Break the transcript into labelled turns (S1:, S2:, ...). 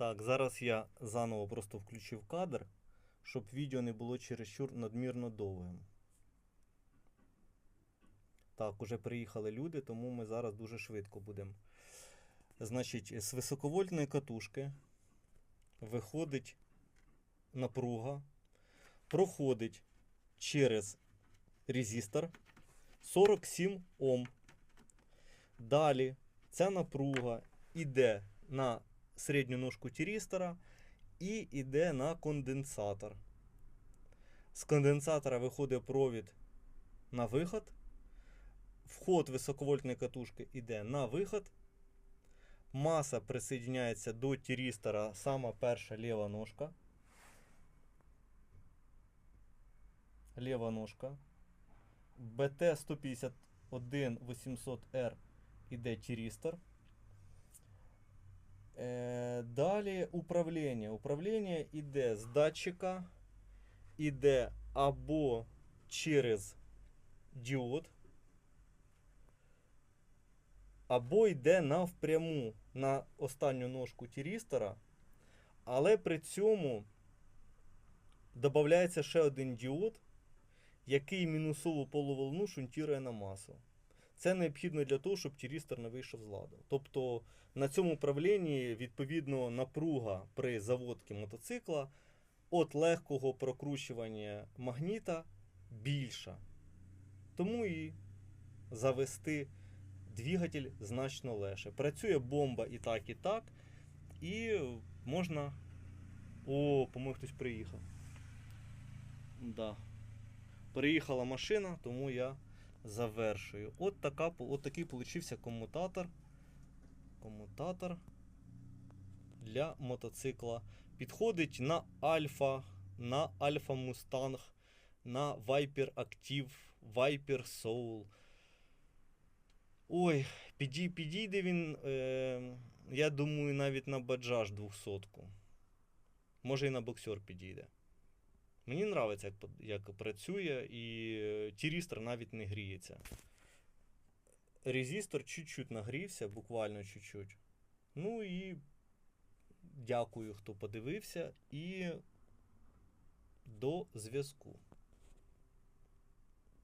S1: Так, зараз я заново просто включив кадр, щоб відео не було чересчур надмірно довгим. Так, уже приїхали люди, тому ми зараз дуже швидко будемо. Значить, з високовольтної катушки виходить напруга, проходить через резистор 47 Ом. Далі ця напруга йде на середню ножку тірістора і йде на конденсатор. З конденсатора виходить провід на виход. Вход високовольтної катушки йде на виход. Маса присоединяється до тірістора сама перша ліва ножка. Ліва ножка. БТ 151 800R іде тірістор. Е, далі управління. Управління йде з датчика, іде або через діод, або йде навпряму на останню ножку тірістора, але при цьому додається ще один діод, який мінусову полуволну шунтірує на масу. Це необхідно для того, щоб тірістор не вийшов з ладу. Тобто на цьому управлінні відповідно напруга при заводці мотоцикла від легкого прокручування магніта більша. Тому і завести двигатель значно легше. Працює бомба і так, і так. І можна. О, по-моєму, хтось приїхав. Да. Приїхала машина, тому я завершую. От, така, от такий получився комутатор. Комутатор для мотоцикла. Підходить на Альфа, на Альфа Мустанг, на Viper Active, Viper Soul. Ой, підій, підійде він, е, я думаю, навіть на Bajaj 200. Може і на боксер підійде. Мені подобається, як, як працює, і Тірістер навіть не гріється. Резістор чуть-чуть нагрівся, буквально чуть-чуть. Ну і дякую, хто подивився, і до зв'язку.